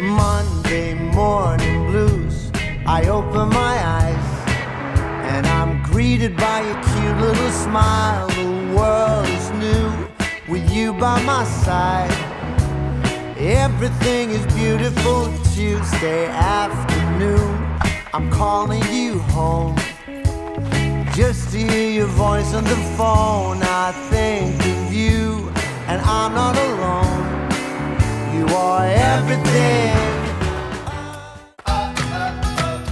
Monday morning blues. I open my eyes and I'm greeted by a cute little smile. The world is new with you by my side. Everything is beautiful Tuesday afternoon. I'm calling you home just to hear your voice on the phone. I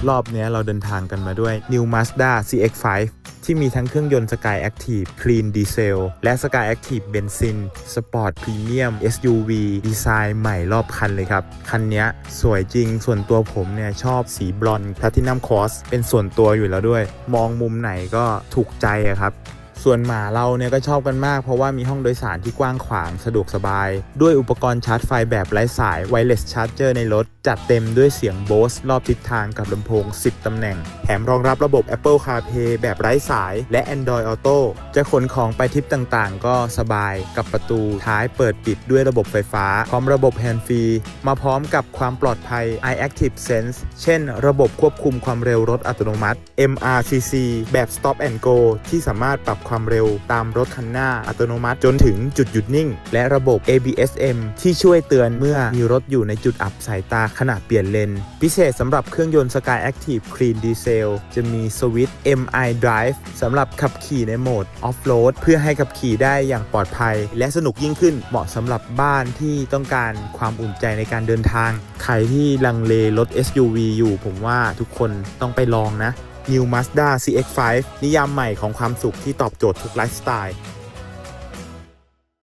รอบนี้เราเดินทางกันมาด้วย New Mazda CX-5 ที่มีทั้งเครื่องยนต์ Sky Active Clean Diesel และ Sky Active Benzin Sport Premium SUV ดีไซน์ใหม่รอบคันเลยครับ คันนี้สวยจริงส่วนตัวผมเนี่ยชอบสีบลอนด์ Platinum Cross เป็นส่วนตัวอยู่แล้วด้วย มองมุมไหนก็ถูกใจครับ ส่วนหมาเราเนี่ยก็ชอบกันมากเพราะว่ามีห้องโดยสารที่กว้างขวางสะดวกสบาย ด้วยอุปกรณ์ชาร์จไฟแบบไร้สาย Wireless Charger ในรถ จัดเต็มด้วยเสียง Bose รอบทิศทางกับลำโพง 10 ตำแหน่ง แถมรองรับระบบ Apple CarPlay แบบไร้สาย และ Android Auto จะขนของไปทิปต่างๆ ก็สบายกับประตูท้ายเปิดปิดด้วยระบบไฟฟ้า พร้อมระบบ Hand Free มาพร้อมกับความปลอดภัย iActive Sense เช่น ระบบควบคุมความเร็วรถอัตโนมัติ MRCC แบบ Stop and Go ที่สามารถปรับความเร็วตามรถคันหน้าอัตโนมัติจนถึงจุดหยุดนิ่ง และระบบ ABSM ที่ช่วยเตือนเมื่อมีรถอยู่ในจุดอับสายตาขณะเปลี่ยนเลน พิเศษสำหรับเครื่องยนต์ Sky Active Clean Diesel จะมีสวิตช์ MI Drive สำหรับขับขี่ในโหมด Off-road เพื่อให้ขับขี่ได้อย่างปลอดภัย และสนุกยิ่งขึ้นเหมาะสำหรับบ้านที่ต้องการความอุ่นใจในการเดินทาง ใครที่ลังเลรถ SUV อยู่ผมว่าทุกคนต้องไปลองนะ New Mazda CX-5 นิยามใหม่ของความสุขที่ตอบโจทย์ทุกไลฟ์สไตล์